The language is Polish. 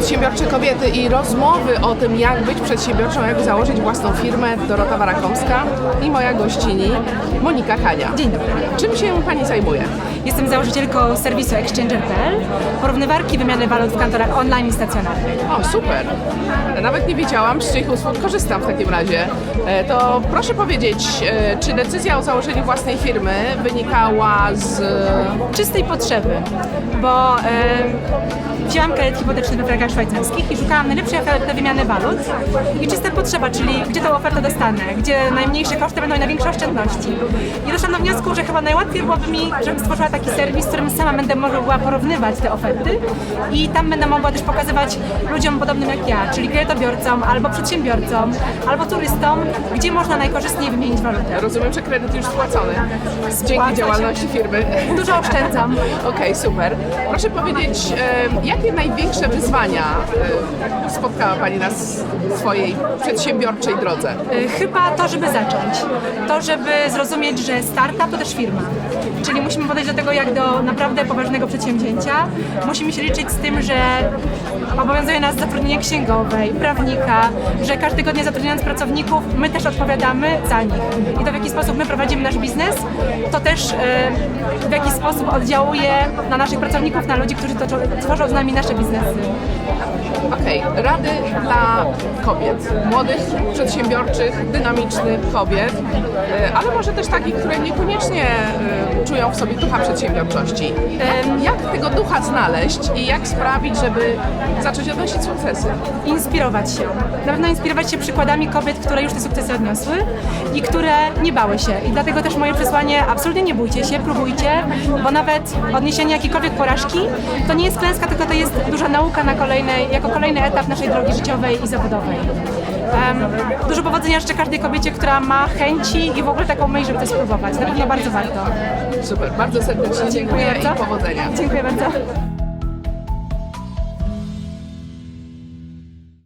Przedsiębiorcze kobiety i rozmowy o tym, jak być przedsiębiorczą, jak założyć własną firmę. Dorota Warakomska i moja gościni Monika Kania. Dzień dobry. Czym się Pani zajmuje? Jestem założycielką serwisu Exchanger.pl, porównywarki wymiany walut w kantorach online i stacjonarnych. O, super. Nawet nie wiedziałam, z czyich usług korzystam w takim razie. E, To proszę powiedzieć, e, czy decyzja o założeniu własnej firmy wynikała z... Czystej potrzeby, bo e, wzięłam kredyt hipoteczny we frankach szwajcarskich i szukałam najlepszej oferty wymiany walut i czysta potrzeba, czyli gdzie tą ofertę dostanę, gdzie najmniejsze koszty będą i największe oszczędności. I doszłam do wniosku, że chyba najłatwiej byłoby mi, żebym stworzyła taki serwis, w którym sama będę mogła porównywać te oferty i tam będę mogła też pokazywać ludziom podobnym jak ja, czyli kredytobiorcom, albo przedsiębiorcom, albo turystom, gdzie można najkorzystniej wymienić walutę. Rozumiem, że kredyt już spłacony. Dzięki Spłaca się. działalności firmy. Dużo oszczędzam. Okej, super. Proszę powiedzieć, jakie największe wyzwania e, spotkała Pani na swojej przedsiębiorczej drodze? Y, Chyba to, żeby zacząć. To, żeby zrozumieć, że startup to też firma. Czyli musimy podejść do tego jak do naprawdę poważnego przedsięwzięcia. Musimy się liczyć z tym, że obowiązuje nas zatrudnienie księgowej, prawnika, że każdego dnia zatrudniając pracowników, my też odpowiadamy za nich. I to w jaki sposób my prowadzimy nasz biznes, to też y, w jaki sposób oddziałuje na naszych pracowników, na ludzi, którzy tworzą z nami nasze biznesy. Okej, rady dla kobiet, młodych, przedsiębiorczych, dynamicznych kobiet, e, ale może też takich, które niekoniecznie e, czują w sobie ducha przedsiębiorczości. Jak tego ducha znaleźć i jak sprawić, żeby zacząć odnosić sukcesy? inspirować się. Na pewno inspirować się przykładami kobiet, które już te sukcesy odniosły i które nie bały się. I dlatego też moje przesłanie, absolutnie nie bójcie się, próbujcie, bo nawet odniesienie jakiejkolwiek porażki to nie jest klęska, tylko to jest duża nauka na kolejnej, jako kolejny etap naszej drogi życiowej i zawodowej. Em, dużo powodzenia życzę każdej kobiecie, która ma chęci i w ogóle taką myśl, żeby to spróbować. Na pewno bardzo warto. Super, bardzo serdecznie dziękuję i bardzo. powodzenia. Dziękuję bardzo.